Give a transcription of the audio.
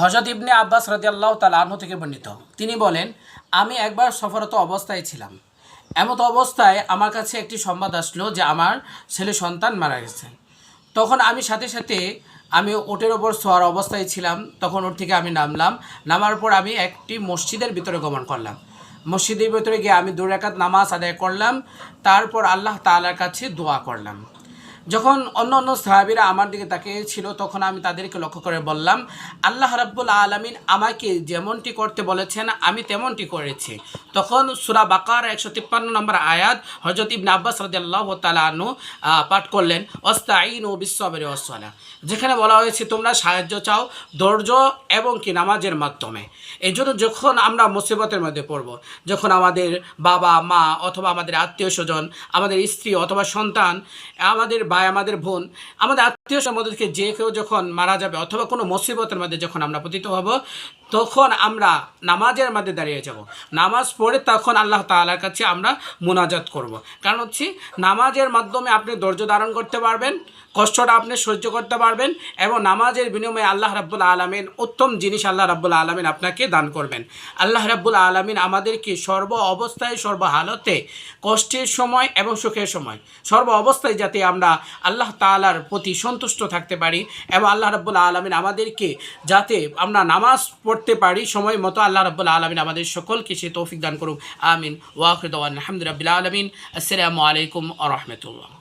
হজরত ইবনে আব্বাস রাজিয়াল্লাহ তালাহ থেকে বর্ণিত। তিনি বলেন, আমি একবার সফরত অবস্থায় ছিলাম। এমত অবস্থায় আমার কাছে একটি সংবাদ আসলো যে আমার ছেলে সন্তান মারা গেছে। তখন আমি সাথে সাথে আমি ওটের ওপর শোয়ার অবস্থায় ছিলাম। তখন ওর থেকে আমি নামলাম। নামার পর আমি একটি মসজিদের ভিতরে গমন করলাম। মসজিদের ভিতরে গিয়ে আমি দু রাকাত নামাজ আদায় করলাম। তারপর আল্লাহ তালার কাছে দোয়া করলাম। যখন অন্য অন্য সাহাবিরা আমার দিকে তাকিয়ে ছিল তখন আমি তাদেরকে লক্ষ্য করে বললাম, আল্লাহ রাব্বুল আলমিন আমাকে যেমনটি করতে বলেছেন, আমি তেমনটি করেছি। তখন সুরা বাকার একশো তিপ্পান্ন নম্বর আয়াত হজরত ইবনে আব্বাস রাদিয়াল্লাহ তালানু পাঠ করলেন অস্তাইন ও বিশ্ববের অসলা যেখানে বলা হয়েছে, তোমরা সাহায্য চাও, ধৈর্য এবং কি নামাজের মাধ্যমে। এই জন্য যখন আমরা মুসিবতের মধ্যে পড়ব, যখন আমাদের বাবা মা অথবা আমাদের আত্মীয় স্বজন আমাদের স্ত্রী অথবা সন্তান আমাদের ভাই, আমাদের বোন, আমাদের আত্মীয় সম্বন্ধকে যে কেউ যখন মারা যাবে অথবা কোনো মুসিবতের মধ্যে যখন আমরা পতিত হব তখন আমরা নামাজের মধ্যে দাঁড়িয়ে যাব নামাজ পড়ে তখন আল্লাহ তাআলার কাছে আমরা মোনাজাত করব। কারণ হচ্ছে, নামাজের মাধ্যমে আপনি ধৈর্য ধারণ করতে পারবেন, কষ্টটা আপনি সহ্য করতে পারবেন এবং নামাজের বিনিময়ে আল্লাহ রাব্বুল আলমিন উত্তম জিনিস আল্লাহ রাব্বুল আলমিন আপনাকে দান করবেন আল্লাহ রাব্বুল আলমিন আমাদেরকে সর্ব অবস্থায়, সর্ব হালতে কষ্টের সময় এবং সুখের সময়, সর্ব অবস্থায় যাতে আমরা আল্লাহ তাআলার প্রতি সন্তুষ্ট থাকতে পারি এবং আল্লাহ রাব্বুল আলমিন আমাদেরকে যাতে আমরা নামাজ পড়তে পারি, সময় মতো আল্লাহ রাব্বুল আলমিন আমাদের সকলকে সে তৌফিক দান করুক। আমিন। ওয়াকিদ আলহামদুলিল্লাহ আলমিন। আসসালামু আলাইকুম আ রহমতুল্লাহ।